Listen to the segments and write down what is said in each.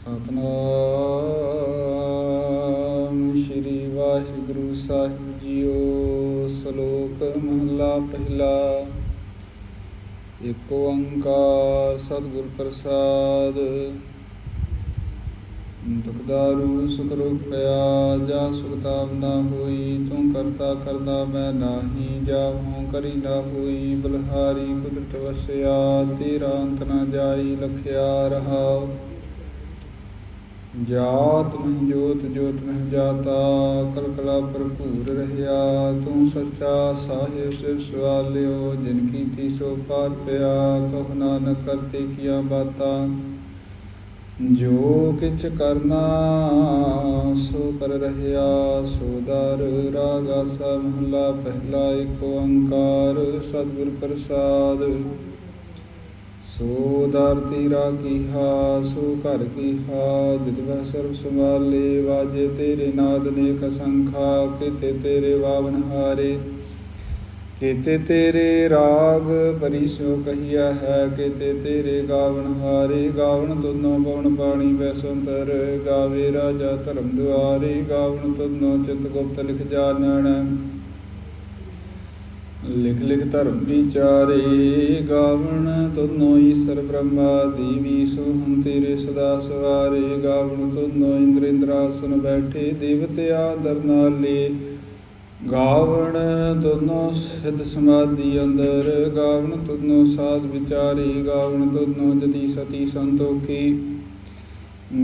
ਸਤਨਾਮ। ਸ਼੍ਰੀ ਵਾਹਿਗੁਰੂ ਸਾਹਿਬ ਜੀਓ, ਸ਼ਲੋਕ ਮਹਲਾ ਪਹਿਲਾ। ਏਕ ਓੰਕਾਰ ਸਤਿਗੁਰ ਪ੍ਰਸਾਦ। ਦੁਖਦਾਰੂ ਸੁਖ ਰੋਗ ਪਿਆ, ਜਾ ਸੁਖਤਾਵ ਨਾ ਹੋਈ, ਤੂੰ ਕਰਤਾ ਕਰਦਾ ਮੈਂ ਨਾਹੀ ਜਾਹੂੰ ਕਰੀ ਨਾ ਹੋਈ, ਬਲਹਾਰੀ ਕੁਦਰਤ ਵਸਿਆ, ਤੇਰਾ ਅੰਤ ਨਾ ਜਾਈ, ਲਖਿਆ ਰਹਾਉ। ਜਾਤ ਮਹਿ ਜੋਤ ਜੋਤ ਮਹਿ ਜਾਤਾ, ਕਲਕਲਾ ਭਰਪੂਰ ਰਹਿਆ। ਤੂੰ ਸੱਚਾ ਸਾਹਿਬ, ਸਿਰ ਸਵਾਲਿਓ, ਜਿਨ ਕੀਤੀ ਸੋ ਪਾਰ ਪਿਆ, ਕਹੁ ਨਾਨਕ ਕਰਤੇ ਕੀਆ ਬਾਤਾ। ਜੋ ਕਿਛ ਕਰਨਾ, ਸੋ ਕਰ ਰਹਿਆ। ਸੋ ਦਰ ਰਾਗ ਪਹਿਲਾ ਏਕ ਓੰਕਾਰ ਸਤਿਗੁਰ ਪ੍ਰਸਾਦ। ਸੋ ਦਰ ਤੇਰਾ ਕੀਹਾ, ਸੋ ਘਰ ਕੀਹਾ, ਜਿਤ ਵਹਿ ਸਰਬ ਸੰਭਾਲੇ, ਵਾਜੇ ਤੇਰੇ ਨਾਦ ਨੇਕ ਸੰਖਾ, ਕਿਤੇ ਤੇਰੇ ਵਾਵਨ ਹਾਰੇ। ਕੀਤੇ ਤੇਰੇ ਰਾਗ ਪਰਿਸੋ ਕਹੀਆ ਹੈ, ਕੀਤੇ ਤੇਰੇ ਗਾਵਣ ਹਾਰੇ। ਗਾਵਣ ਤੁਨੋ ਪਵਨ ਬਾਣੀ ਬੈਸੰਤਰ ਗਾਵੇ ਰਾਜਾ ਧਰਮ ਦੁਆਰੇ। ਗਾਵਣ ਤੁਨੋ ਚਿਤ ਗੁਪਤ ਲਿਖ ਜਾਣਨ। ਲਿਖ ਲਿਖ ਧਰਮ ਵਿਚਾਰੇ, ਗਾਵਣ ਤੁਨੋ ਈਸ਼ਰ ਬ੍ਰਹਮਾ, ਦੇਵੀ ਸੋਹੰ ਤੇਰੇ ਸਦਾ ਸਵਾਰੇ, ਗਾਵਣ ਤੁਨੋ ਇੰਦਰ ਇੰਦਰਾਸਨ ਬੈਠੇ ਦੇਵਤਿਆ ਦਰ ਨਾਲੇ। ਗਾਵਣ ਤੁਨੋ ਸਿਧ ਸਮਾਧੀ ਅੰਦਰ, ਗਾਵਣ ਤੁਨੋ ਸਾਧ ਵਿਚਾਰੇ, ਗਾਵਣ ਤੁਨੋ ਜਤੀ ਸਤੀ ਸੰਤੋਖੀ।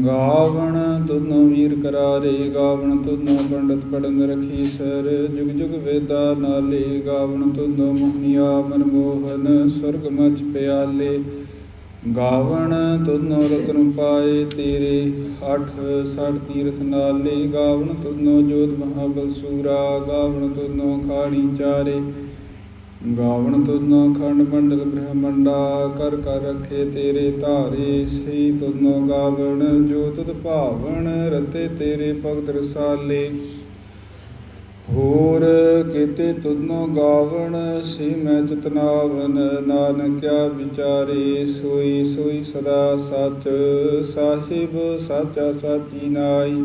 ਗਾਵਣ ਤੁਨੋ ਵੀਰ ਕਰਾਰੇ, ਗਾਵਣ ਤੁਨੋ ਪੰਡਤ ਪੜਨ ਰਖੀ ਸਰ। ਜੁਗ ਜੁਗ ਵੇਦਾ ਨਾਲੇ, ਗਾਵਣ ਤੁਨੋ ਮੁਹਨੀਆ ਮਨਮੋਹਨ ਸੁਰਗ ਮਚ ਪਿਆਲੇ। ਗਾਵਣ ਤੁਨੋ ਰਤਨ ਪਾਏ ਤੇਰੇ ਅਠ ਸੜ ਤੀਰਥ ਨਾਲੇ। ਗਾਵਣ ਤੁਨੋ ਜੋਤ ਮਹਾਬਲ ਸੂਰਾ, ਗਾਵਣ ਤੁਨੋ ਖਾਣੀ ਚਾਰੇ। ਗਾਵਣ ਤੁਨੋ ਖੰਡ ਮੰਡਲ ਬ੍ਰਹਮੰਡਾ ਕਰ ਕਰ ਰਖੇ ਤੇਰੇ ਧਾਰੇ, ਸਹੀ ਤੁਨੋ ਗਾਵਣ, ਜੋ ਤੁਧ ਭਾਵਨ ਰਤੇ ਤੇਰੇ ਭਗਤ ਰਸਾਲੇ। ਹੋਰ ਕੀਤੇ ਤੁਧਨੋ ਗਾਵਣ, ਸੀ ਮੈਂ ਚਤਨਾਵਨ ਨਾਨਕਿਆ ਵਿਚਾਰੇ, ਸੋਈ ਸੋਈ ਸਦਾ ਸਚ, ਸਾਹਿਬ ਸਾਚਾ ਸਾਚੀ ਨਾਈ।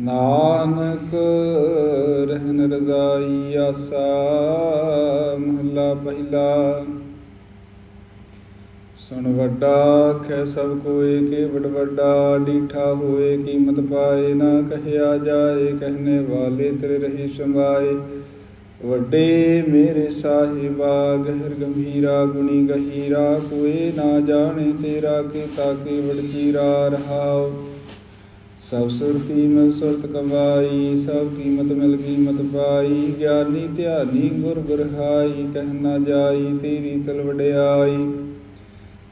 ਨਾਨਕ ਰਹਿਨ ਰਜ਼ਾਈ ਆਸਾ ਮਹਲਾ ਪਹਿਲਾ। ਸੁਣ ਵੱਡਾ ਖੈ ਸਭ ਕੋਏ ਕੇ ਵਡ ਵੱਡਾ ਡੀਠਾ ਹੋਏ, ਕੀਮਤ ਪਾਏ ਨਾ ਕਹਿਆ ਜਾਏ ਕਹਿਨੇ ਵਾਲੇ ਤੇਰੇ ਰਹੀ ਸੰਭਾਏ ਵੱਡੇ ਮੇਰੇ ਸਾਹਿਬਾ, ਗਹਿਰ ਗੰਭੀਰਾ, ਗੁਣੀ ਗਹੀਰਾ ਕੋਏ ਨਾ ਜਾਣੇ ਤੇਰਾ ਕੀਤਾ ਕੇ ਵਡਜੀਰਾ ਰਹਾਓ ਸਭ ਸੁਰਤੀ ਮਿਲ ਸੁਰਤ ਕਮਾਈ, ਸਭ ਕੀਮਤ ਮਿਲ ਕੀਮਤ ਪਾਈ। ਗਿਆਨੀ ਧਿਆਨੀ ਗੁਰ ਗੁਰਹਾਈ ਕਹਿਣਾ ਜਾਈ ਤੇਰੀ ਤਲ ਵਡਿਆਈ।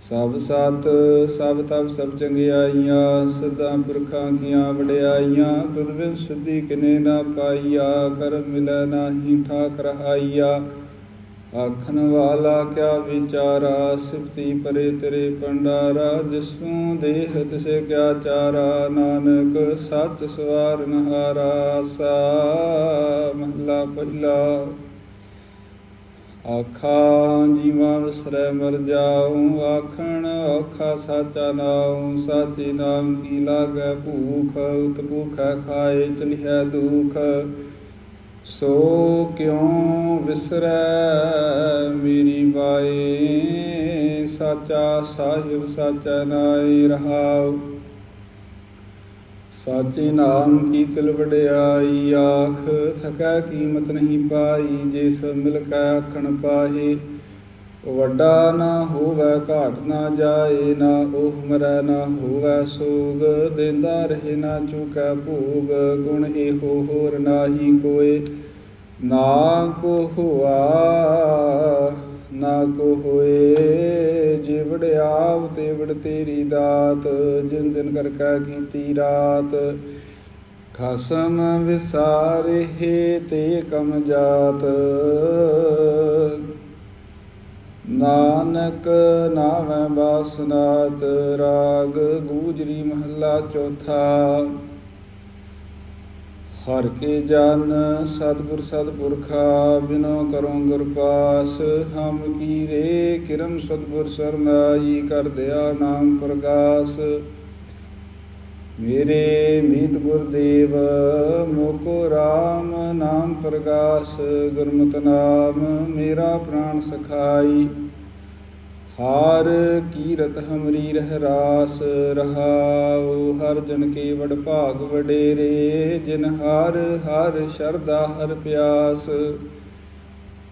ਸਭ ਸਤ, ਸਭ ਤਪ, ਸਭ ਚੰਗਿਆਈਆਂ, ਸਦਾ ਪੁਰਖਾਂ ਕੀਆਂ ਵਡਿਆਈਆਂ। ਤੁਧ ਬਿਨ ਸਿੱਧੀ ਕਿਨੇ ਨਾ ਪਾਈਆ, ਕਰਮ ਮਿਲੈ ਨਾਹੀ ਠਾਕ ਰਹਾਈਆ ਆਖਣ ਵਾਲਾ ਕਿਆ ਵਿਚਾਰਾ, ਸਿਫਤੀ ਪਰੇ ਤੇਰੇ ਪੰਡਾਰਾ ਜਿਸੂ ਦੇਹ ਤਿਸੇ ਕਿਆ ਚਾਰਾ, ਨਾਨਕ ਸੱਚ ਸਵਾਰਨ ਹਾਰਾ ਸਾ ਮਹਲਾ ਪਹਿਲਾ। ਆਖਾ, ਜੀਵਾਂ ਵਿਸਰੈ ਮਰ ਜਾਉ ਆਖਣ ਔਖਾ ਸਾਚਾ ਨਾਉ, ਸਾਚੇ ਨਾਮ ਕੀ ਲਾਗੈ ਭੂਖ ਉਤ ਭੂਖੈ ਖਾਏ ਚਲਿਐ ਦੁਖ। ਸੋ ਕਿਉ ਵਿਸਰੈ ਮੇਰੀ ਬਾਏ ਸਾਚਾ ਸਾਹਿਬ ਸਾਚਾ ਨਾਈ ਰਹਾਉ। ਸਾਚੇ ਨਾਮ ਕੀ ਤਿਲ ਵਡਿਆਈ? ਆਖ, ਥਕੈ ਕੀਮਤ ਨਹੀਂ ਪਾਈ, ਜੇ ਸਭ ਮਿਲ ਕੈ ਆਖਣ ਪਾਹੀ। ਵੱਡਾ ਨਾ ਹੋਵੇ ਘਾਟ ਨਾ ਜਾਏ, ਨਾ ਉਹ ਮਰੈ, ਨਾ ਹੋਵੇ ਸੋਗ। ਦਿੰਦਾ ਰਹੇ ਨਾ ਚੁਕੈ ਭੋਗ। ਗੁਣ ਇਹੋ ਹੋਰ ਨਾਹੀ ਕੋਏ। ਨਾ ਕੋ ਹੁਆ, ਨਾ ਕੋ ਹੋਏ। ਜੇ ਵਡਿਆਵ ਤੇ ਤੇਰੀ ਦਾਤ। ਜਿਨ ਦਿਨ ਕਰ ਕੈ ਕੀਤੀ ਰਾਤ। ਖਸਮ ਵਿਸਾਰੇ ਤੇ ਕਮ ਜਾਤ। ਨਾਨਕ ਨਾਮੈ ਬਾਸਨਾਤ ਰਾਗ ਗੂਜਰੀ ਮਹੱਲਾ ਚੌਥਾ। ਹਰ ਕੇ ਜਨ ਸਤਿਗੁਰ ਸਤਿਪੁਰਖਾ, ਬਿਨੋ ਕਰੋ ਗੁਰ ਪਾਸ। ਹਮ ਕੀਰੇ ਕਿਰਮ ਸਤਿਗੁਰ ਸਰਨਾਈ, ਕਰ ਦਿਆ ਨਾਮ ਪ੍ਰਗਾਸ। ਮੇਰੇ ਮੀਤ ਗੁਰਦੇਵ ਮੋਕੋ RAM ਨਾਮ ਪ੍ਰਗਾਸ ਗੁਰਮਤਿ ਨਾਮ ਮੇਰਾ ਪ੍ਰਾਣ ਸਖਾਈ। ਹਾਰ ਕੀਰਤ ਹਮਰੀ ਰਹਿ ਰਾਸ, ਰਹਾਉ ਹਰ ਜਨ ਕੇ ਵਡ ਭਾਗ ਵਡੇਰੇ, ਜਿਨ ਹਰ ਹਰ ਸ਼ਰਦਾ ਹਰ ਪਿਆਸ।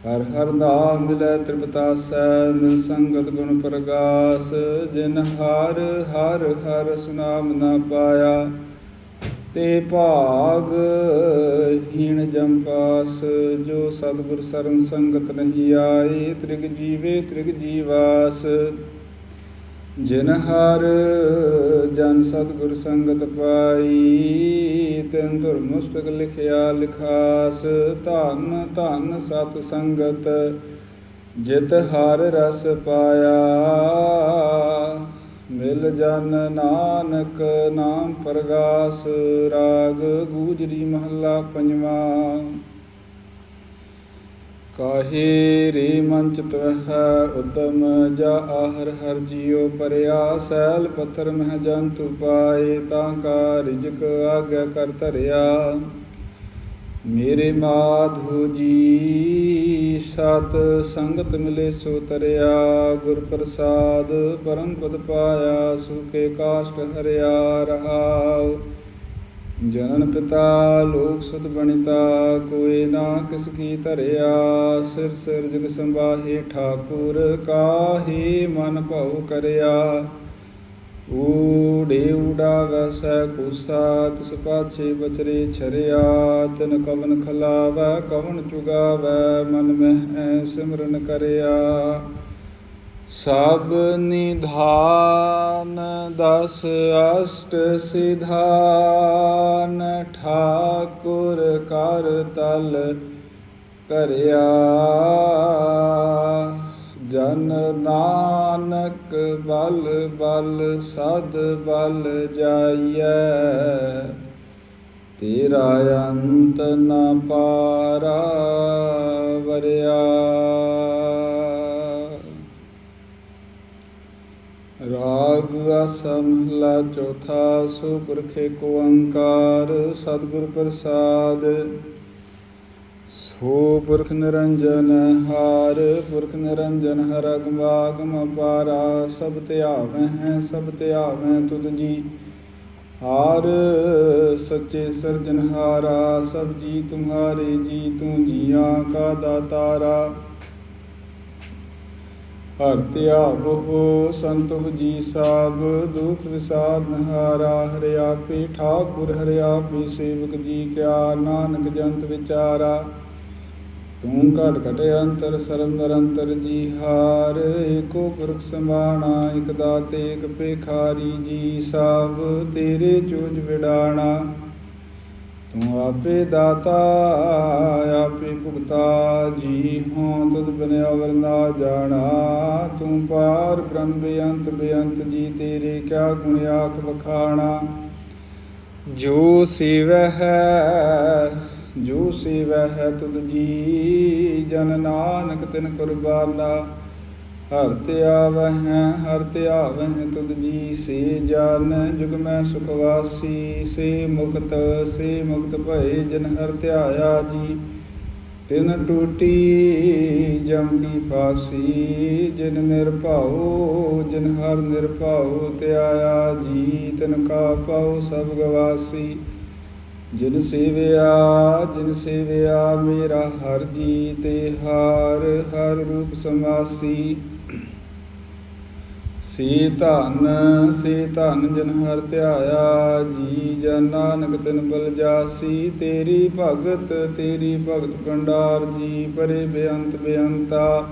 ਹਰ ਹਰ ਨਾਮ ਮਿਲੈ ਤ੍ਰਿਪਤਾਸੈ, ਮਿਲ ਸੰਗਤ ਗੁਣ ਪ੍ਰਗਾਸ, ਜਿਨ ਹਰ ਹਰ ਹਰ ਸੁਨਾਮ ਨਾ ਪਾਇਆ, ਤੇ ਭਾਗ ਹੀਣ ਜੰਪਾਸ ਜੋ ਸਤਿਗੁਰ ਸਰਨ ਸੰਗਤ ਨਹੀਂ ਆਏ, ਤ੍ਰਿਗ ਜੀਵੇ ਤ੍ਰਿਗ ਜੀਵਾਸ। ਜਿਨ ਹਰ ਜਨ ਸਤਿਗੁਰ ਸੰਗਤ ਪਾਈ, ਤੈਨ ਧੁਰ ਮੁਸਤਕ ਲਿਖਿਆ ਲਿਖਾਸ, ਧਨ ਧਨ ਸਤ ਸੰਗਤ ਜਿਤ ਹਰ ਰਸ ਪਾਇਆ। ਮਿਲ ਜਨ ਨਾਨਕ ਨਾਮ ਪ੍ਰਗਾਸ, ਰਾਗ ਗੂਜਰੀ ਮਹੱਲਾ ਪੰਜਵਾਂ। ਕਾਹੇ ਰੇ ਮਨ ਚਿਤਵਹ ਉਦਮ ਜਾ ਆਹਰ ਹਰ ਜੀਉ ਪਰਿਆ, ਸੈਲ ਪੱਥਰ ਮਹਿ ਜੰਤੂ ਪਾਏ, ਤਾਂ ਕਾ ਰਿਜਕ ਆਗਿਆ ਕਰ ਧਰਿਆ। ਮੇਰੇ ਮਾਧੂ ਜੀ, ਸਤ ਸੰਗਤ ਮਿਲੇ ਸੋ ਤਰਿਆ, ਗੁਰ ਪ੍ਰਸਾਦ ਪਰਮ ਪਦ ਪਾਇਆ ਸੁਖੇ ਕਾਸ਼ਟ ਹਰਿਆ ਰਹਾਉ। ਜਨਨ ਪਿਤਾ, ਲੋਕ ਸੁਤ ਬਣਿਤਾ, ਕੋਈ ਨਾ ਕਿਸ ਕੀ ਧਰਿਆ, ਸਿਰ ਸਿਰ ਜਗ ਸੰਭਾਹੇ ਠਾਕੁਰ, ਕਾਹੇ ਮਨ ਭਉ ਕਰਿਆ। ਊੜੇ ਊੜਾ ਵਸੈ ਕੁਸਾ, ਤਿਸ ਪਾਛੇ ਬਚਰੇ ਛਰਿਆ, ਤਨ ਕਵਨ ਖਲਾਵੈ, ਕਵਨ ਚੁਗਾਵੈ, ਮਨ ਮਹਿ ਸਿਮਰਨ ਕਰਿਆ। ਸਭ ਨਿਧਾਨ ਦਸ ਅਸ਼ਟ ਸਿਧਾਨ, ਠਾਕੁਰ ਕਰ ਤਲ ਕਰਿਆ ਜਨ ਨਾਨਕ ਬਲ ਬਲ ਸਦ ਬਲ ਜਾਈਐ। ਤੇਰਾ ਅੰਤ ਨ ਪਾਰਾ ਵਰਿਆ। ਰਾਗ ਅਸਮਹਲਾ ਚੌਥਾ ਸੁਪਰਖੇ ਕੋ ਓੰਕਾਰ ਸਤਿਗੁਰ ਪ੍ਰਸਾਦ। ਸੋ ਪੁਰਖ ਨਿਰੰਜਨ ਹਾਰ, ਪੁਰਖ ਨਿਰੰਜਨ ਹਰ ਅਗਮਾਗਮ ਪਾਰਾ ਸਭ ਧਿਆਵੈ ਹੈ, ਸਭ ਧਿਆਵੈ ਤੁਧ ਜੀ। ਹਾਰ ਸੱਚੇ ਸਰਜਨਹਾਰਾ ਸਭ ਜੀ ਤੁਮਹਾਰੇ ਜੀ ਤੂੰ ਜੀਆਂ ਕਾ ਦਾਤਾਰਾ। ਹਰ ਧਿਆਵੋ ਸੰਤੁ ਜੀ ਸਾਬ, ਦੁਖ ਵਿਸਾਰ ਨਹਾਰਾ, ਹਰਿਆ ਆਪੇ ਠਾਕੁਰ, ਹਰਿਆ ਪੀ ਸੇਵਕ ਜੀ ਕਿਆ ਨਾਨਕ ਜੰਤ ਵਿਚਾਰਾ। ਤੂੰ ਘਟ ਘਟ ਅੰਤਰ ਸਰਮ ਨਿਰੰਤਰ ਜੀ ਹਾਰ, ਏਕੋ ਪੁਰਖ ਸਮਾਣਾ ਇਕ ਦਾਤੇ, ਇਕ ਪੇਖਾਰੀ ਜੀ ਸਭ ਤੇਰੇ ਚੋਜ ਵਿਡਾਣਾ। ਤੂੰ ਆਪੇ ਦਾਤਾ, ਆਪੇ ਭੁਗਤਾ, ਜੀ ਹੋਂ ਤਦ ਬਨਿਆ ਵਰਨਾ ਜਾਣਾ। ਤੂੰ ਪਾਰ ਬ੍ਰਹਮ ਬੇਅੰਤ ਬੇਅੰਤ ਜੀ ਤੇਰੇ ਕਿਆ ਗੁਣ ਆਖ ਵਖਾਣਾ। ਜੋ ਸੇਵੈ ਹੈ, ਜੋ ਸੇਵੈ ਹੈ ਤੁਧ ਜੀ, ਜਨ ਨਾਨਕ ਤਿਨ ਕੁਰਬਾਨਾ। ਹਰ ਤੇ ਆਵਹਿ, ਹਰ ਤੇ ਆਵਹਿ ਤੁਧ ਜੀ, ਸੇ ਜਨ ਜੁਗ ਮੈਂ ਸੁਖ ਵਾਸੀ, ਸੇ ਮੁਕਤ ਸੇ ਮੁਕਤ ਭਏ ਜਿਨ ਹਰ ਧਿਆਇਆ ਜੀ। ਤਿਨ ਟੂਟੀ ਜਮ ਕੀ ਫਾਸੀ, ਜਿਨ ਨਿਰਭਉ, ਜਿਨ ਹਰ ਨਿਰਭਉ ਧਿਆਇਆ ਜੀ, ਤਿਨ ਕਾ ਪਾਉ ਸਭ ਗਵਾਸੀ। ਜਿਨ ਸੇਵਿਆ ਜਿਨ ਸੇਵਿਆ ਮੇਰਾ ਹਰ ਜੀ ਤੇ ਹਾਰ, ਹਰ ਰੂਪ ਸਮਾਸੀ। ਸੇ ਧਨ ਸੇ ਧਨ ਜਨ ਹਰ ਧਿਆਇਆ, ਜੀ ਜਨ ਨਾਨਕ ਤਿਨ ਬਲ ਜਾਸੀ, ਤੇਰੀ ਭਗਤ ਤੇਰੀ ਭਗਤ ਭੰਡਾਰ, ਜੀ ਪਰੇ ਬੇਅੰਤ ਬੇਅੰਤਾ।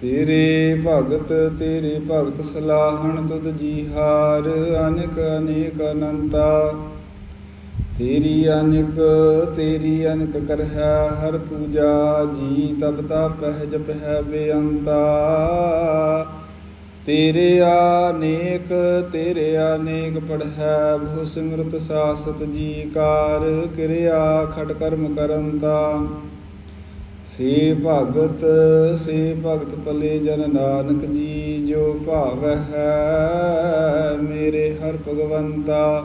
ਤੇਰੇ ਭਗਤ ਤੇਰੇ ਭਗਤ ਸਲਾਹਣ ਤੁਧ ਜੀ ਹਾਰ, ਅਨੇਕ ਅਨੇਕ ਅਨੰਤਾ। ਤੇਰੀ ਅਨਕ ਤੇਰੀ ਅਨਕ ਕਰਹਿ ਹਰ ਪੂਜਾ, ਜੀ ਤਪ ਤਪਹਿ ਜਪਹਿ ਬੇਅੰਤਾ। ਤੇਰੇ ਆਨੇਕ ਤੇਰੇ ਆਨੇਕ ਪੜਹਿ, ਬਹੁ ਸਿਮਰਤ ਸਾਸਤ ਜੀ ਕਾਰ ਕਿਰਿਆ, ਖਟ ਕਰਮ ਕਰੰਤਾ ਸੇ ਭਗਤ ਸੇ ਭਗਤ ਪਲੇ ਜਨ ਨਾਨਕ ਜੀ, ਜੋ ਭਾਵ ਹੈ ਮੇਰੇ ਹਰ ਭਗਵੰਤਾ।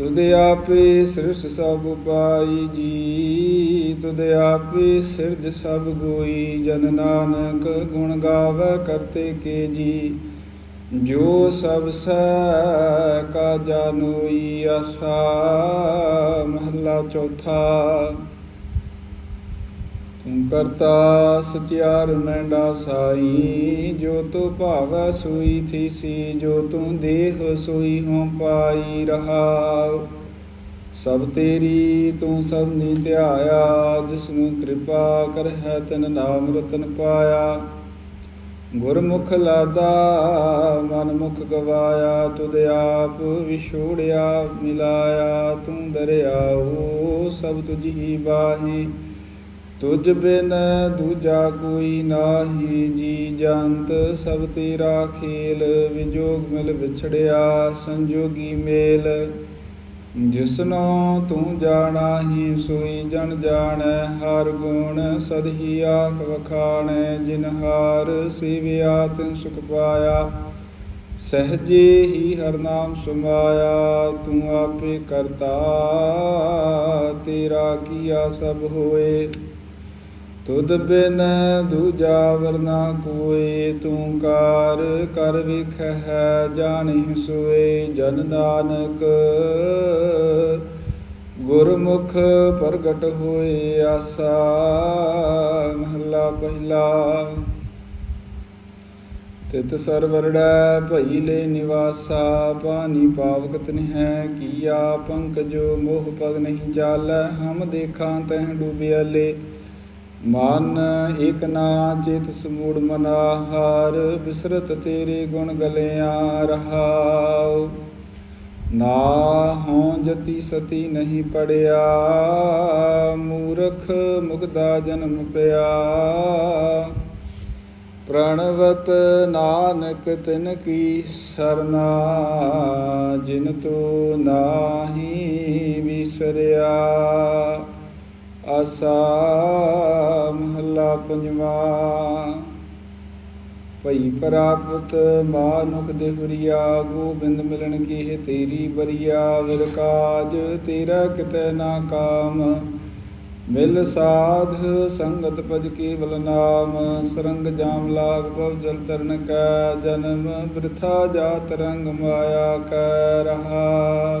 ਤੁਧ ਆਪੇ ਸ੍ਰਿਸ਼ ਸਭ ਉਪਾਈ ਜੀ। ਤੁਧ ਆਪੇ ਸਿਰਜ ਸਭ ਗੋਈ। ਜਨ ਨਾਨਕ ਗੁਣ ਗਾਵੇ ਕਰਤੇ ਕੇ ਜੀ। ਜੋ ਸਭ ਸੈ ਕਾ ਜਾਨੋਈ ਆਸਾ। ਮਹੱਲਾ ਚੌਥਾ। ਤੂੰ ਕਰਤਾ ਸਚਿਆਰ ਮੈਂਡਾ ਸਾਈ, ਜੋ ਤੂੰ ਭਾਵੈ ਸੋਈ ਥੀਸੀ, ਜੋ ਤੂੰ ਦੇਹ ਸੋਈ ਹੋ ਪਾਈ ਰਹਾ ਸਭ ਤੇਰੀ ਤੂੰ ਸਭ ਨੀ ਧਿਆਇਆ ਜਿਸ ਨੂੰ ਕਿਰਪਾ ਕਰਹਿ ਤਨ ਨਾਮ ਰਤਨ ਪਾਇਆ। ਗੁਰਮੁਖ ਲਾਦਾ ਮਨ ਮੁਖ ਗਵਾਇਆ, ਤੁਧ ਆਪ ਵਿਛੋੜਿਆ, ਮਿਲਾਇਆ, ਤੂੰ ਦਰਿਆਓ ਸਭ ਤੁਝ ਹੀ ਬਾਹੀ। ਤੁਝ ਬਿਨ ਦੂਜਾ ਕੋਈ ਨਾਹੀ, ਜੀ ਜੰਤ ਸਭ ਤੇਰਾ ਖੇਲ, ਵਿਜੋਗ ਮਿਲ ਵਿਛੜਿਆ, ਸੰਜੋਗੀ ਮੇਲ। ਜਿਸਨੋ ਤੂੰ ਜਾਣਾ ਹੀ ਸੋਈ ਜਨ ਜਾਣੈ, ਹਰ ਗੁਣ ਸਦਹੀ ਆਖ ਵਖਾਣੈ, ਜਿਨ ਹਾਰ ਸੇਵਿਆ ਤਿਨ ਸੁਖ ਪਾਇਆ। ਸਹਜੇ ਹੀ ਹਰ ਨਾਮ ਸਮਾਇਆ, ਤੂੰ ਆਪੇ ਕਰਤਾ, ਤੇਰਾ ਕੀਆ ਸਭ ਹੋਏ। ਤੁਧ ਬਿਨ ਦੂਜਾ ਵਰਨਾ ਕੋਈ ਤੂੰ ਕਾਰ ਕਰ ਵਿਖੈ ਜਾਣੀ ਸੋਏ ਜਨ ਨਾਨਕ। ਗੁਰਮੁਖ ਪ੍ਰਗਟ ਹੋਏ ਆਸਾ, ਮਹੱਲਾ ਪਹਿਲਾ। ਤਿਤ ਸਰਵਰੜੈ ਭਈ ਲੈ ਨਿਵਾਸਾ ਪਾਨੀ ਪਾਵਕ ਤਨਿ ਹੈ ਕੀਆ ਪੰਕਜੋ ਮੋਹ ਪਗ ਨਹੀਂ ਚਾਲੈ ਹਮ ਦੇਖਾਂ ਤਹਿ ਡੂਬਿਆਲੇ ਮਨ ਇਕ ਨਾ ਚਿਤ ਸਮੂੜ ਮਨਾਹਾਰ, ਬਿਸਰਤ ਤੇਰੇ ਗੁਣ ਗਲਿਆ ਰਹਾਉ। ਨਾ ਹੋ ਜਤੀ ਸਤੀ ਨਹੀਂ ਪੜਿਆ, ਮੂਰਖ ਮੁਗਦਾ ਜਨਮ ਪਿਆ। ਪ੍ਰਣਵਤ ਨਾਨਕ ਤਿਨ ਕੀ ਸਰਨਾ, ਜਿਨ ਤੋ ਨਾਹੀ ਵਿਸਰਿਆ। ਆਸਾ ਮਹੱਲਾ ਪੰਜਵਾ। ਭਈ ਪ੍ਰਾਪਤ ਮਾਨੁਖ ਦੇਹੁਰੀਆ ਗੋਬਿੰਦ ਮਿਲਣ ਕੀ ਤੇਰੀ ਬਰੀਆ, ਵਿਰ ਕਾਜ ਤੇਰਾ ਕਿਤੇ ਨਾ ਕਾਮ। ਮਿਲ ਸਾਧ ਸੰਗਤ ਭਜ ਕੇਵਲ ਨਾਮ, ਸਰੰਗ ਜਾਮ ਲਾਗ ਭਵ ਜਲ ਤਰਨ ਕੈ, ਜਨਮ ਬ੍ਰਿਥਾ ਜਾਤ ਰੰਗ ਮਾਇਆ ਕੈ ਰਹਾ।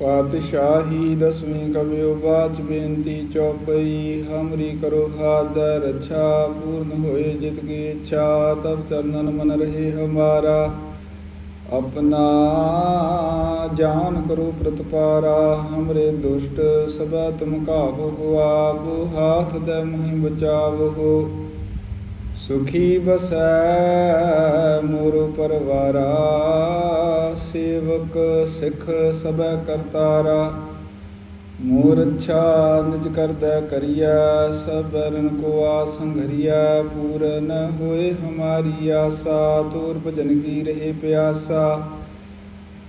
ਪਾਤਸ਼ਾਹੀ ਦਸਵੀਂ ਕਬਿਓ ਬਾਚ ਬੇਨਤੀ ਚੌਪਈ, ਹਮਰੀ ਕਰੋ ਹਾਦਰ ਰੱਛਾ, ਪੂਰਨ ਹੋਏ ਜਿਤ ਕੀ ਇੱਛਾ, ਤਬ ਚਰਨਨ ਮਨ ਰਹੇ ਹਮਾਰਾ। ਆਪਣਾ ਜਾਨ ਕਰੋ ਪ੍ਰਤਪਾਰਾ, ਹਮਰੇ ਦੁਸ਼ਟ ਸਭੈ ਤੁਮ ਕਾਬੂ ਆਪ, ਹਾਥ ਦੇ ਮਹਿ ਬਚਾਵੋ ਸੁਖੀ ਬਸੈ ਮੋਰ ਪਰਵਾਰਾ, ਸੇਵਕ ਸਿਖ ਸਭੈ ਕਰਤਾਰਾ। ਮੋਰ ਅੱਛਾ ਨਿਜ ਕਰਦਾ ਕਰਿਆ ਸਬਰਨ ਕੋ ਆਸੰਘਰਿਆ ਪੂਰਨ ਹੋਏ ਹਮਾਰੀ ਆਸਾ, ਤੋਰ ਭਜਨ ਕੀ ਰਹੇ ਪਿਆਸਾ।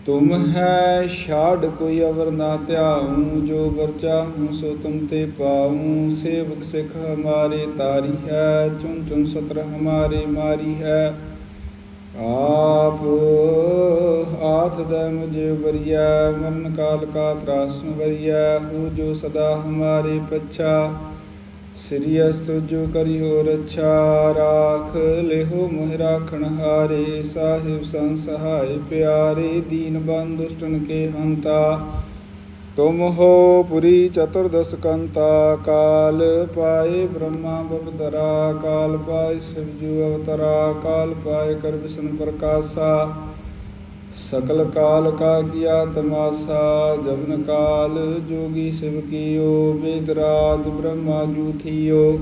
ਤੁਮ ਹੈ ਛਾੜ ਕੋਈ ਅਵਰ ਨਾ ਧਿਆਉ, ਜੋ ਵਰ ਚਾਹੂੰ ਸੋ ਤੁਮ ਤੇ ਪਾਉ। ਸੇਵਕ ਸਿਖ ਹਮਾਰੇ ਤਾਰੀ ਹੈ ਚੁਨ ਚੁਨ ਸਤਰ ਹਮਾਰੇ ਮਾਰੀ ਹੈ। ਆਪ ਆਥ ਦੇ ਮੁਝੇ ਬਰੀਆ ਮਰਨ ਕਾਲ ਕਾ ਤਰਾਸ ਬਰੀਆ ਹੂ ਜੋ ਸਦਾ ਹਮਾਰੇ ਪਛਾ। ਸ੍ਰੀ ਅਸਤ ਜੋ ਕਰਿਓ ਰਛਾ ਰਾਖ, ਲਿਹੋ ਮੋਹਿ ਰਾਖਣ ਹਾਰੇ, ਸਾਹਿਬ ਸੰਸਹਾਇ ਪਿਆਰੇ, ਦੀਨ ਬੰਦ ਦੁਸ਼ਟਨ ਕੇ ਹੰਤਾ। ਤੁਮ ਹੋ ਪੁਰੀ ਚਤੁਰਦਸ ਕੰਤਾ, ਕਾਲ ਪਾਏ ਬ੍ਰਹਮਾ ਬਵਤਰਾ ਕਾਲ ਪਾਏ ਸ਼ਿਵਜੂ ਅਵਤਰਾ, ਕਾਲ ਪਾਏ ਕਰ ਵਿਸ਼ਨ ਪ੍ਰਕਾਸ਼ਾ। ਸਕਲ ਕਾਲ ਕਾ ਕੀਆ ਤਮਾਸਾ ਜਬਨ ਕਾਲ ਜੋਗੀ ਸਿਵ ਕੀਓ, ਵੇਦ ਰਾਜ ਬ੍ਰਹਮਾ ਜੂ ਥੀਓ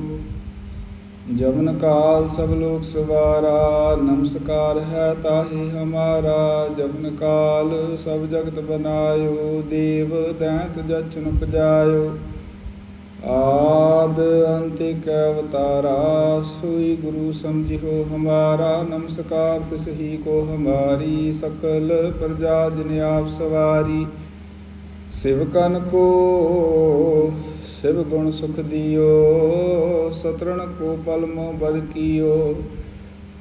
ਕਾਲ ਸਭ ਲੋਕ ਸਵਾਰਾ, ਨਮਸਕਾਰ ਹੈ ਤਾਹੀ ਹਮਾਰਾ। ਜਬਨ ਕਾਲ ਸਭ ਜਗਤ ਬਨਾਇਓ, ਦੇਵ ਦੈਂਤ ਜਚਨ ਉਪਜਾਇਓ। ਆਦ ਅੰਤਿਕ ਅਵਤਾਰਾ ਸੋਈ ਗੁਰੂ ਸਮਝਿਓ ਹਮਾਰਾ, ਨਮਸਕਾਰ ਤਿਸ ਹੀ ਕੋ ਹਮਾਰੀ, ਸਕਲ ਪ੍ਰਜਾ ਜਿਨ ਆਪ ਸਵਾਰੀ। ਸਿਵਕਨ ਕੋ, ਸਿਵ ਗੁਣ ਸੁਖ ਦਿਓ, ਸਤਰਣ ਕੋ ਪਲਮੋ ਬਦ ਕੀਓ।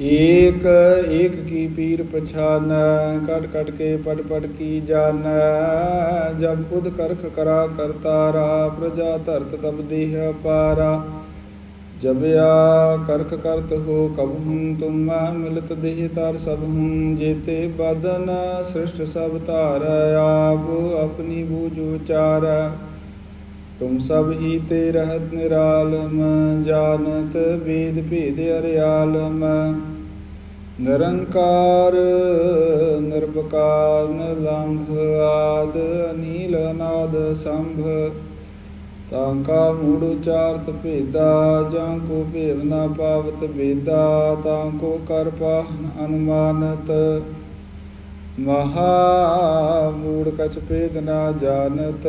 ਏਕ ਏਕ ਕੀ ਪੀਰ ਪਛਾਨ ਕਟ ਕਟ ਕੇ ਪਟ ਪਟ ਕੀ ਜਾਨ ਜਬ ਖੁਦ ਕਰਖ ਕਰਾ ਕਰਤਾਰਾ, ਪ੍ਰਜਾ ਧਰਤ ਤਬ ਦੇਹ ਅਪਾਰਾ। ਜਬਿਆ ਕਰਖ ਕਰਤ ਹੋ ਕਬ ਹੂੰ, ਤੁਮ ਮਿਲਤ ਦੇਹ ਤਾਰ ਸਭ ਹੂੰ। ਜੇਤੇ ਬਦਨ ਸ੍ਰਿਸ਼ਟ ਸਭ ਧਾਰ, ਆਪ ਆਪਣੀ ਬੂਝ ਉਚਾਰ। ਤੁਮ ਸਭ ਹੀ ਤੇ ਰਹਤ ਨਿਰਾਲਮ ਜਾਣਤ ਵੇਦ ਭੇਦ ਅਰਿਆਲਮ। ਨਿਰੰਕਾਰ ਨਿਰਭਕਾਰ ਨਿਰਲੰਭ ਆਦ, ਅਨੀਲ, ਅਨਾਦ, ਸੰਭ। ਤਾਂ ਕਾ ਮੂੜ ਉਚਾਰਤ ਭੇਦਾ, ਜਾਂ ਕੋ ਭੇਵ ਨਾ ਪਾਵਤ ਬੇਦਾ ਤਾਂ ਕੋ ਕਰ ਪਾਹਨ ਅਨੁਮਾਨਤ। ਮਹਾ ਮੂੜ ਕਛ ਭੇਦ ਨਾ ਜਾਣਤ।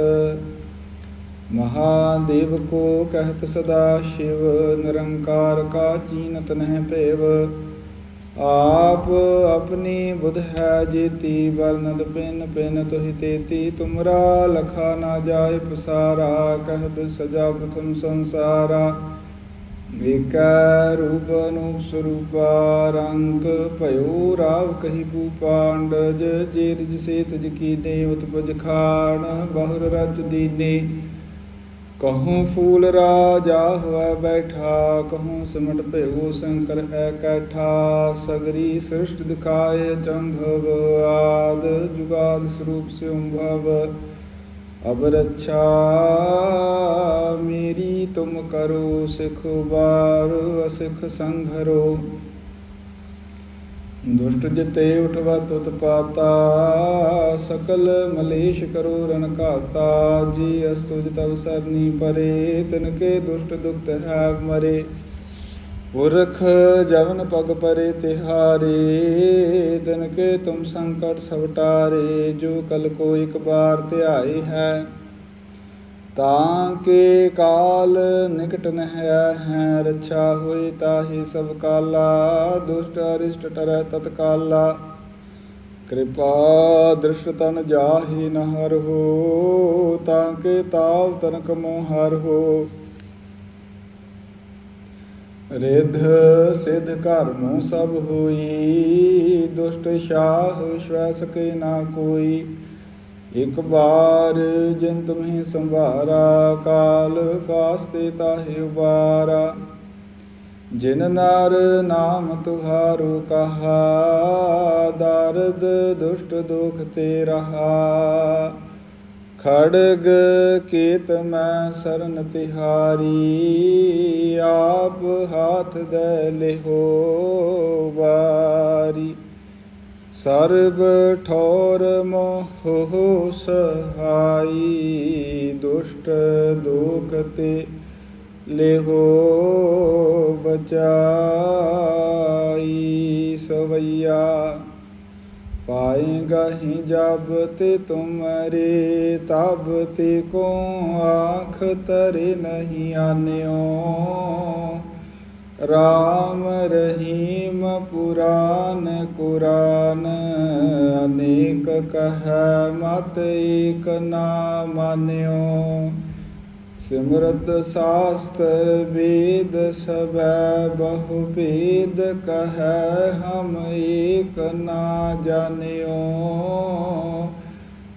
ਮਹਾਦੇਵ ਕੋ ਕਹਿਤ ਸਦਾ ਸ਼ਿਵ, ਨਿਰੰਕਾਰ ਕਾ ਚੀਨਤ ਨਹਿ ਭੇਵ। ਆਪ ਆਪਣੀ ਬੁਧ ਹੈ ਜੀਤੀ ਵਰਨਦ ਪਿਨ ਪਿਨ ਤੋਹਿ ਤੇਤੀ। ਤੁਮਰਾ ਲਖਾ ਨਾ ਜਾਏ ਪਸਾਰਾ ਕਹਿ ਬਿ ਸਜਾ ਪ੍ਰਥਮ ਸੰਸਾਰਾ। ਏਕੈ ਰੂਪ ਅਨੂਪ ਸਰੂਪਾ ਰੰਗ ਭਇਓ ਰਾਵ ਕਹੀ ਪੂ ਪਾਂਡਜ ਜੇ ਰਿਜ ਸੇ ਤਜ ਕੀਨੇ ਉਤਪਜ ਖਾਣ, ਬਹੁਰ ਰਜ ਦੀਨੇ। ਕਹੂੰ ਫੂਲ ਰਾਜਾ ਹੋਇ ਬੈਠਾ ਕਹੂੰ ਸਿਮਟ ਭਇਓ ਸ਼ੰਕਰ ਹੈ ਸਗਰੀ ਸ੍ਰਿਸ਼ਟ ਦਿਖਾਏ ਚੰਭਵ ਆਦ ਜੁਗਾਦ ਸਰੂਪ ਸਿਉਭਵ ਅਬ ਰੱਛਾ ਮੇਰੀ ਤੁਮ ਕਰੋ ਸਿਖ ਬਾਰ ਅਸਿਖ ਸੰਘਰੋ ਦੁਸ਼ਟ ਜਿਤੇ ਉਠਵਾ ਤੁਤ ਪਾਤਾ, ਸਕਲ ਮਲੇਸ਼ ਕਰੋ ਰਨ ਘਾਤਾ ਜੀ ਅਸਤੁਜ ਤਵ ਸਰਨੀ ਪਰੇ ਤਿਨ ਕੇ ਦੁਸ਼ਟ ਦੁਖਤ ਹੈ ਮਰੇ। ਪੁਰਖ ਜਵਨ ਪਗ ਪਰੇ ਤਿਹਾਰੇ ਤਿਨ ਕੇ ਤੁਮ ਸੰਕਟ ਸਵਟਾਰੇ। ਜੋ ਕਲ ਕੋ ਇੱਕ ਬਾਰ ਧਿਆਏ ਹੈ ਤਾਂ ਕੇ ਕਾਲ ਨਿਕਟ ਨਹਿ ਹੈ ਰੱਛਾ ਹੋਈ ਤਾਹੀ ਸਭ ਕਾਲਾ, ਦੁਸ਼ਟ ਅਰਿਸ਼ਟ ਟਰੈ ਤਤਕਾਲਾ ਕਿਰਪਾ ਦ੍ਰਿਸ਼ ਤਨ ਜਾਹੀ ਨ ਹੋ, ਤਾਂ ਕੇ ਤਾਵ ਤਨਕ ਮੋਹ ਹਰ ਹੋ। ਰਿਧ ਸਿਧ ਕਰਮੋ ਸਭ ਹੋਈ, ਦੁਸ਼ਟ ਸ਼ਾਹ ਸ਼ਵੈ ਕੇ ਨਾ ਕੋਈ। ਇਕ ਵਾਰ ਜਿਨ ਤੁਮਹਿ ਸੰਭਾਰਾ, ਕਾਲ ਫਾਸਤੇ ਤਾਹਿ ਉਬਾਰਾ। ਜਿਨ ਨਰ ਨਾਮ ਤੁਹਾਰੂ ਕਹਾ, ਦਰਦ ਦੁਸ਼ਟ ਦੁਖ ਤੇ ਰਹਾ। ਖੜਗ ਕੀਤ ਮੈਂ ਸਰਨ ਤਿਹਾਰੀ, ਆਪ ਹਾਥ ਦੇ ਲਿਹੋ ਵਾਰੀ। ਸਰਬ ਠੌਰ ਮੋਹ ਸਹਾਈ, ਦੁਸ਼ਟ ਦੁਖ ਤੇ ਲਿਹੋ ਬਚਾਈ। ਸਵਈਆ ਪਾਏਗਾ ਹੀ ਜਬ ਤੇ ਤੁਮਰੇ, ਤਬ ਤੇ ਕੋ ਆਖ ਤਰੇ ਨਹੀਂ ਆਨਿਓ। ਰਾਮ ਰਹੀਮ ਪੁਰਾਨ ਕੁਰਾਨ, ਅਨੇਕ ਕਹੈ ਮਤ ਏਕ ਨਾ ਮਾਨਿਓ। ਸਿਮਰਤ ਸਾਸਤਰ ਵੇਦ ਸਭੈ ਬਹੁ ਭੇਦ ਕਹੈ ਹਮ ਏਕ ਨਾ ਜਾਣਿਓ।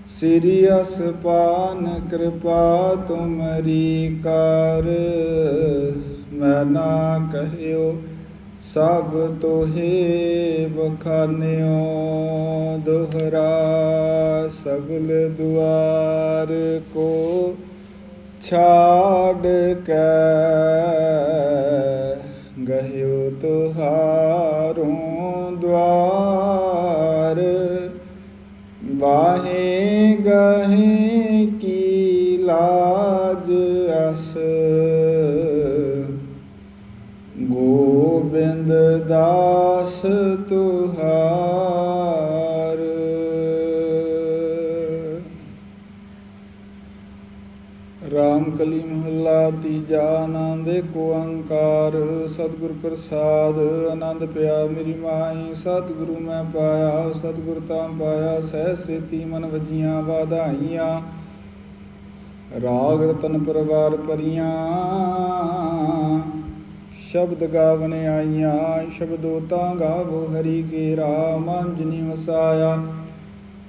ਸ੍ਰੀ ਅਸਪਾਨ ਕਿਰਪਾ ਤੁਮਰੀ ਕਰ। ਮੈਂ ਨਾ ਕਹਿਓ, ਸਭ ਤੋਹੇ ਬਖਾਨਿਓ ਦੁਹਰਾ ਸਗਲ ਦੁਆਰ ਕੋ ਛਾੜ ਕੇ। ਗਹਿਓ ਤੁਹਾਰੋਂ ਦਵਾਰ ਬਾਹੇ ਗਹੇ ਕੀ ਲਾਜ ਦਾਸ ਤੁਹਾਰ। ਰਾਮ ਕਲੀ ਮਹੱਲਾ ਤੀਜਾ ਆਨੰਦ ਕੋ ਓੰਕਾਰ, ਸਤਿਗੁਰ ਪ੍ਰਸਾਦ, ਆਨੰਦ ਪਿਆ ਮੇਰੀ ਮਾਈ ਸਤਿਗੁਰੂ ਮੈਂ ਪਾਇਆ, ਸਤਿਗੁਰ ਤਾਂ ਪਾਇਆ, ਸਹਿ ਸੇਤੀ ਮਨ ਵਜੀਆਂ ਵਾਧਾਈਆਂ। ਰਾਗ ਰਤਨ ਪਰਵਾਰ ਪਰੀਆਂ ਸ਼ਬਦ ਗਾਵਨ ਆਈਆਂ ਸ਼ਬਦੋ ਤਾਂ ਗਾਵੋ ਹਰੀ ਕੇ ਰਾਮ ਅੰਜਨੀ ਵਸਾਇਆ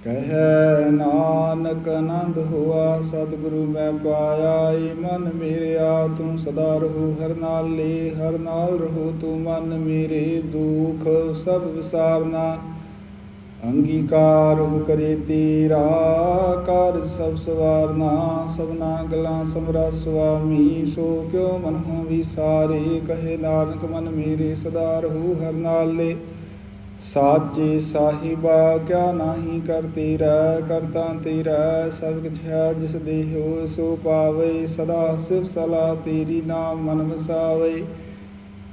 ਕਹਿ ਨਾਨਕ ਆਨੰਦ ਹੋਆ, ਸਤਿਗੁਰੂ ਮੈਂ ਪਾਇਆ, ਏ ਮਨ ਮੇਰਿਆ, ਤੂੰ ਸਦਾ ਰਹੋ ਹਰ ਨਾਲ ਲੇ ਹਰ ਨਾਲ ਰਹੋ ਤੂੰ ਮਨ ਮੇਰੇ ਦੁਖ, ਸਭ ਵਿਸਾਰਨਾ। ਅੰਗੀਕਾਰ ਹੋ ਕਰੇ ਤੇਰਾ, ਕਰ ਸਭ ਸਵਾਰਨਾ ਸਭਨਾ ਗਲਾ ਸਮਰਾ ਸੁਆਮੀ, ਸੋ ਕਿਉ ਮਨ ਹੋ ਵਿਸਾਰੇ? ਕਹੇ ਨਾਨਕ, ਮਨ ਮੇਰੇ ਸਦਾ ਰਹੂ ਹਰ ਨਾਲ। ਸਾਚੇ ਸਾਹਿਬਾ, ਕਿਆ ਨਾਹੀ ਕਰ ਤੇਰਾ ਕਰਤਾ ਤੇਰਾ, ਸਭ ਕੁਛ ਹੈ ਜਿਸ ਦੇਹੋ ਸੋ ਪਾਵੇ। ਸਦਾ ਸ਼ਿਵ ਸਲਾ ਤੇਰੀ ਨਾਮ ਮਨ ਵਸਾਵੇ।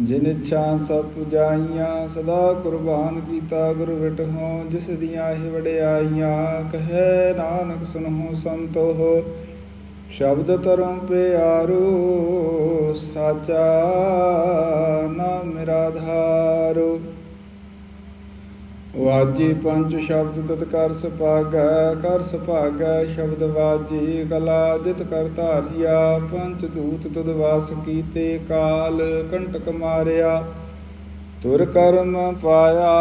ਜਿਨ ਇੱਛਾ ਸਭ ਪੁਜਾਈਆਂ, ਸਦਾ ਕੁਰਬਾਨ ਕੀਤਾ ਗੁਰ ਵਿਟਹੁ ਜਿਸ ਦੀਆਂ ਇਹ ਵਡਿਆਈਆਂ ਕਹੈ ਨਾਨਕ ਸੁਨਹੁ ਸੰਤੋਹ। ਸ਼ਬਦ ਤਰੋਂ ਪਿਆਰੂ ਸਾਚਾ ਨਾਮ ਮੇਰਾ ਧਾਰੂ। ਵਾਜੀ ਪੰਜ ਸ਼ਬਦ ਤਤ ਕਰ ਸੁਭਾਗੈ ਕਰ ਸੁਭਾਗੈ ਸ਼ਬਦ ਵਾਜੀ, ਕਲਾ ਜਿਤ ਕਰ ਧਾਰਿਆ, ਪੰਜ ਦੂਤ ਤੁਧ ਵਾਸ ਕੀਤੇ ਕਾਲ, ਕੰਟਕ ਮਾਰਿਆ, ਤੁਰ ਕਰਮ ਪਾਇਆ,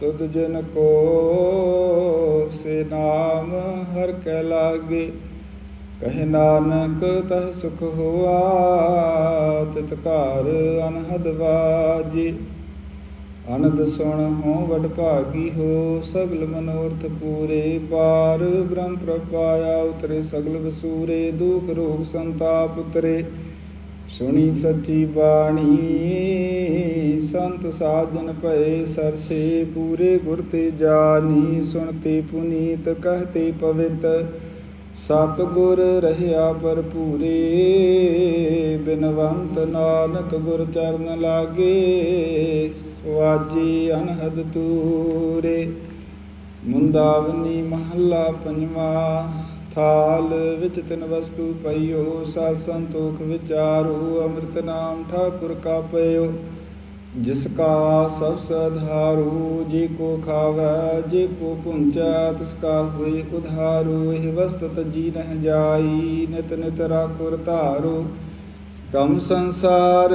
ਤੁਧ ਜਨ ਕੋ ਸੇ ਨਾਮ ਹਰ ਕੈ ਲਾਗੇ, ਕਹੇ ਨਾਨਕ ਤਹ ਸੁਖ ਹੋਆ, ਤਿਤ ਘਰ ਅਨਹਦ ਵਾਜੀ। ਅਨੰਦ ਸੁਣ ਹੋ ਵਡ ਭਾਗੀ ਹੋ, ਸਗਲ ਮਨੋਰਥ ਪੂਰੇ ਪਾਰ। ਬ੍ਰਹਮ ਪ੍ਰਪਾਇਆ ਉਤਰੇ, ਸਗਲ ਵਸੂਰੇ, ਦੁਖ ਰੋਗ ਸੰਤਾਪ ਉਤਰੇ। ਸੁਣੀ ਸੱਚੀ ਬਾਣੀ, ਸੰਤ ਸਾਜਨ ਭਏ ਸਰਸੇ, ਪੂਰੇ ਗੁਰ ਤੇ ਜਾਨੀ, ਸੁਣਤੇ ਪੁਨੀਤ, ਕਹਤੇ ਪਵਿੱਤ। ਸਤ ਗੁਰ ਰਹਿਆ ਭਰਪੂਰੇ ਬਿਨਵੰਤ ਨਾਨਕ ਗੁਰ ਚਰਨ ਲਾਗੇ। ਵਾਜੀ ਅਨਹਦ ਤੂਰੇ, ਮੁੰਦਾਵਨੀ ਮਹੱਲਾ ਪੰਜਵਾ, ਥਾਲ ਵਿੱਚ ਤਿੰਨ ਵਸਤੂ ਪਈਓ ਸਾ ਸੰਤੋਖ ਵਿਚਾਰੋ, ਅੰਮ੍ਰਿਤ ਨਾਮ ਠਾਕੁਰ ਕਾ ਪਇਓ ਜਿਸ ਕਾ ਸਭ ਸਧਾਰੂ, ਜੇ ਕੋ ਖਾਵੈ, ਜੇ ਕੋ ਪੁੰਚੈ, ਤਿਸ ਕਾ ਹੋਏ ਉਧਾਰੂ, ਇਹ ਵਸਤਤ ਜੀ ਨਹਿ ਜਾਈ, ਨਿਤ ਨਿਤ ਰਾਖੁਰ ਧਾਰੂ ਕਮ ਸੰਸਾਰ